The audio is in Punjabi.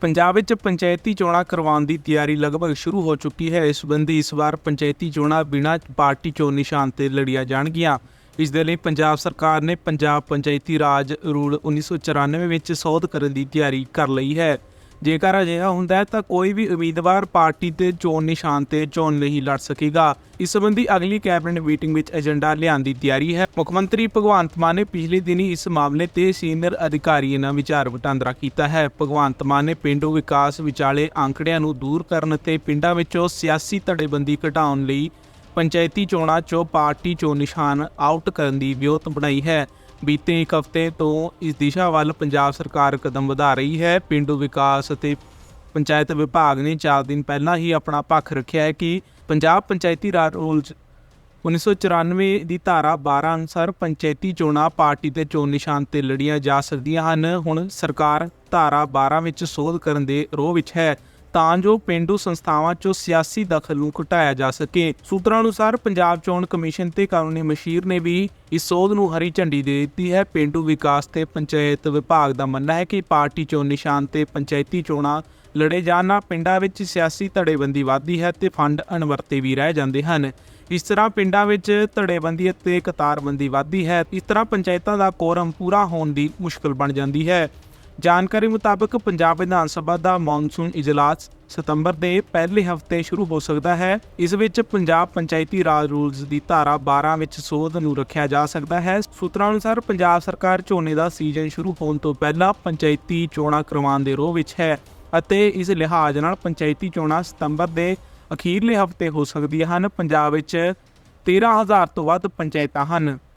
ਪੰਜਾਬ ਵਿੱਚ ਪੰਚਾਇਤੀ ਚੋਣਾਂ ਕਰਵਾਉਣ ਦੀ ਤਿਆਰੀ ਲਗਭਗ ਸ਼ੁਰੂ ਹੋ ਚੁੱਕੀ ਹੈ। ਇਸ ਸੰਬੰਧੀ ਇਸ ਵਾਰ ਪੰਚਾਇਤੀ ਚੋਣਾਂ ਬਿਨਾਂ ਪਾਰਟੀ ਚੋਣ ਨਿਸ਼ਾਨ ਤੇ ਲੜੀਆਂ ਜਾਣਗੀਆਂ। ਇਸ ਦੇ ਲਈ ਪੰਜਾਬ ਸਰਕਾਰ ਨੇ ਪੰਜਾਬ ਪੰਚਾਇਤੀ ਰਾਜ ਰੂਲ 1994 ਵਿੱਚ ਸੋਧ ਕਰਨ ਦੀ ਤਿਆਰੀ ਕਰ ਲਈ ਹੈ। ਜੇਕਰ ਅਜਿਹਾ ਹੁੰਦਾ ਹੈ ਤਾਂ ਕੋਈ ਵੀ ਉਮੀਦਵਾਰ ਪਾਰਟੀ ਦੇ ਚੋਣ ਨਿਸ਼ਾਨ ਤੇ ਚੋਣ ਨਹੀਂ ਲੜ ਸਕੇਗਾ। ਇਸ ਸੰਬੰਧੀ ਅਗਲੀ ਕੈਬਨਿਟ ਮੀਟਿੰਗ ਵਿੱਚ ਏਜੰਡਾ ਲਿਆਉਣ ਦੀ ਤਿਆਰੀ ਹੈ। ਮੁੱਖ ਮੰਤਰੀ ਭਗਵੰਤ ਮਾਨ ਨੇ ਪਿਛਲੇ ਦਿਨੀ ਇਸ ਮਾਮਲੇ ਤੇ ਸੀਨੀਅਰ ਅਧਿਕਾਰੀਆਂ ਨਾਲ ਵਿਚਾਰ ਵਟਾਂਦਰਾ ਕੀਤਾ ਹੈ। ਭਗਵੰਤ ਮਾਨ ਨੇ ਪਿੰਡੂ ਵਿਕਾਸ ਵਿਚਾਲੇ ਅੰਕੜਿਆਂ ਨੂੰ ਦੂਰ ਕਰਨ ਤੇ ਪਿੰਡਾਂ ਵਿੱਚੋਂ ਸਿਆਸੀ ਧੜੇਬੰਦੀ ਘਟਾਉਣ ਲਈ ਪੰਚਾਇਤੀ ਚੋਣਾਂ 'ਚੋਂ ਪਾਰਟੀ ਚੋਣ ਨਿਸ਼ਾਨ ਆਊਟ ਕਰਨ ਦੀ ਵਿਉਤ ਬਣਾਈ ਹੈ। ਬੀਤੇ ਇੱਕ ਹਫ਼ਤੇ ਤੋਂ ਇਸ ਦਿਸ਼ਾ ਵੱਲ ਪੰਜਾਬ ਸਰਕਾਰ ਕਦਮ ਵਧਾ ਰਹੀ ਹੈ। ਪਿੰਡੂ ਵਿਕਾਸ ਅਤੇ ਪੰਚਾਇਤ ਵਿਭਾਗ ਨੇ 4 ਦਿਨ ਪਹਿਲਾਂ ਹੀ ਆਪਣਾ ਪੱਖ ਰੱਖਿਆ ਹੈ ਕਿ ਪੰਜਾਬ ਪੰਚਾਇਤੀ ਰਾਜ ਰੂਲਸ 1994 ਦੀ ਧਾਰਾ 12 ਅਨੁਸਾਰ ਪੰਚਾਇਤੀ ਚੋਣਾਂ ਪਾਰਟੀ ਤੇ ਚੋਣ ਨਿਸ਼ਾਨ ਤੇ ਲੜੀਆਂ ਜਾ ਸਕਦੀਆਂ ਹਨ। ਹੁਣ ਸਰਕਾਰ ਧਾਰਾ 12 ਵਿੱਚ ਸੋਧ ਕਰਨ ਦੇ ਰੋਹ ਵਿੱਚ ਹੈ। ਤਾਂ ਜੋ ਪਿੰਡੂ ਸੰਸਥਾਵਾਂ 'ਚੋਂ ਸਿਆਸੀ ਦਖਲ ਨੂੰ ਘਟਾਇਆ ਜਾ ਸਕੇ। ਸੂਤਰਾਂ ਅਨੁਸਾਰ ਪੰਜਾਬ ਚੋਣ ਕਮਿਸ਼ਨ ਤੇ ਕਾਨੂੰਨੀ ਮਸ਼ੀਰ ਨੇ ਵੀ ਇਸ ਸੋਧ ਨੂੰ ਹਰੀ ਝੰਡੀ ਦੇ ਦਿੱਤੀ ਹੈ। ਪਿੰਡੂ ਵਿਕਾਸ ਤੇ ਪੰਚਾਇਤ ਵਿਭਾਗ ਦਾ ਮੰਨਣਾ ਹੈ ਕਿ ਪਾਰਟੀ ਚੋਣ ਨਿਸ਼ਾਨ ਤੇ ਪੰਚਾਇਤੀ ਚੋਣਾਂ ਲੜੇ ਜਾਣ ਨਾਲ ਪਿੰਡਾਂ ਵਿੱਚ ਸਿਆਸੀ ਧੜੇਬੰਦੀ ਵੱਧਦੀ ਹੈ ਤੇ ਫੰਡ ਅਣਵਰਤੇ ਵੀ ਰਹਿ ਜਾਂਦੇ ਹਨ। ਇਸ ਤਰ੍ਹਾਂ ਪਿੰਡਾਂ ਵਿੱਚ ਧੜੇਬੰਦੀ ਅਤੇ ਕਤਾਰਬੰਦੀ ਵੱਧਦੀ ਹੈ। ਇਸ ਤਰ੍ਹਾਂ ਪੰਚਾਇਤਾਂ ਦਾ ਕੋਰਮ ਪੂਰਾ ਹੋਣ ਦੀ ਮੁਸ਼ਕਲ ਬਣ ਜਾਂਦੀ ਹੈ। ਜਾਣਕਾਰੀ ਮੁਤਾਬਕ ਪੰਜਾਬ ਵਿਧਾਨ ਸਭਾ ਦਾ ਮੌਨਸੂਨ ਇਜਲਾਸ ਸਤੰਬਰ ਦੇ ਪਹਿਲੇ ਹਫ਼ਤੇ ਸ਼ੁਰੂ ਹੋ ਸਕਦਾ ਹੈ। ਇਸ ਵਿੱਚ ਪੰਜਾਬ ਪੰਚਾਇਤੀ ਰਾਜ ਰੂਲਸ ਦੀ ਧਾਰਾ 12 ਵਿੱਚ ਸੋਧ ਨੂੰ ਰੱਖਿਆ ਜਾ ਸਕਦਾ ਹੈ। ਸੂਤਰਾਂ ਅਨੁਸਾਰ ਪੰਜਾਬ ਸਰਕਾਰ ਝੋਨੇ ਦਾ ਸੀਜ਼ਨ ਸ਼ੁਰੂ ਹੋਣ ਤੋਂ ਪਹਿਲਾਂ ਪੰਚਾਇਤੀ ਚੋਣਾਂ ਕਰਵਾਉਣ ਦੇ ਰੋਹ ਵਿੱਚ ਹੈ ਅਤੇ ਇਸ ਲਿਹਾਜ਼ ਨਾਲ ਪੰਚਾਇਤੀ ਚੋਣਾਂ ਸਤੰਬਰ ਦੇ ਅਖੀਰਲੇ ਹਫ਼ਤੇ ਹੋ ਸਕਦੀਆਂ ਹਨ। ਪੰਜਾਬ ਵਿੱਚ 13000 ਤੋਂ ਵੱਧ ਪੰਚਾਇਤਾਂ ਹਨ।